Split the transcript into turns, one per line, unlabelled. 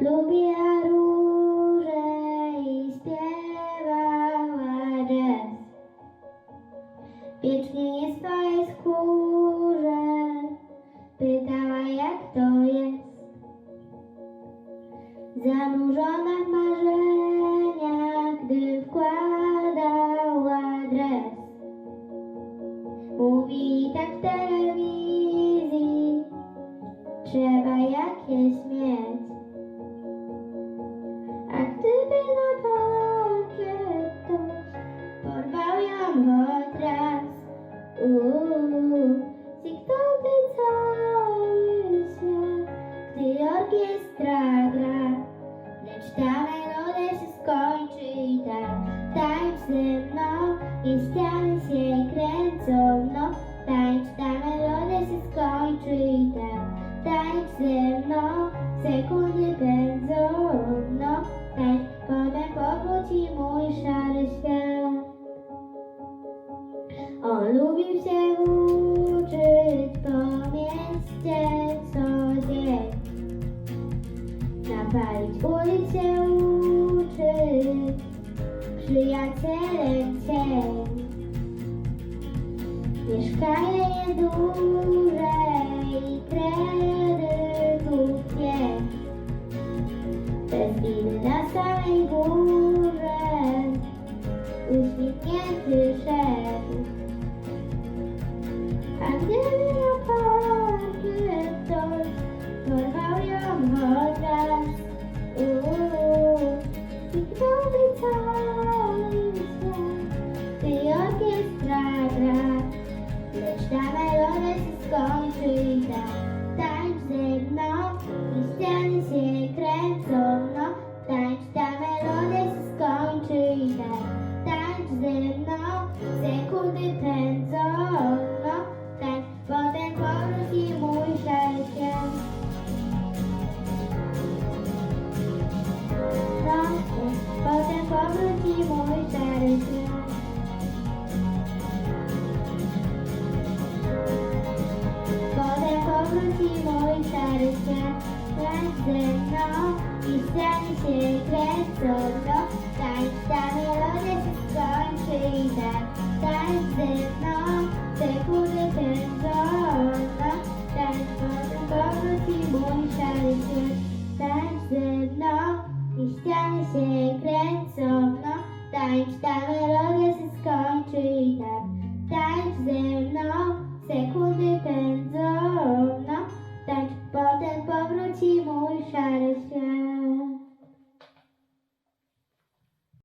Lubię róże i śpiewała jazz. Wiecznie nie swojej skórze pytała jak to jest. Zanurzona w marzeniach, na parkiet ktoś porwał ją od raz, uuu, zniknąłby cały świat, gdy orkiestra gra. Lecz ta melodia się skończy i tak tańcz ze mną i ściany się kręcą, no tańcz, ta melodia się skończy i tak tańcz ze mną, sekundy pędzą, On lubił się uczyć po mieście co dzień. Napalić ulic się uczyć, przyjacielem cień. Mieszkanie nieduże i kredytów pięć. Bez winy na samej górze, uśmiechnięty szedł. A na parkiet ktoś porwał ją od raz, uuu, zniknąłby cały świat, gdy gra. Lecz ta melodia się skończy i tak mną, sekundy pędzą, no tańcz, potem powróci mój szary świat. No, potem powróci mój szary świat. Potem powróci mój szary świat Tańcz ze mną i się kręcą No skończy i tak Tańcz No potem powróci mój szary świat Tańcz ze mną i ściany się kręcą. No tańcz, ta melodia się skończy i tak. Tańcz ze mną, sekundy pędzą, no tańcz, potem powróci mój szary świat.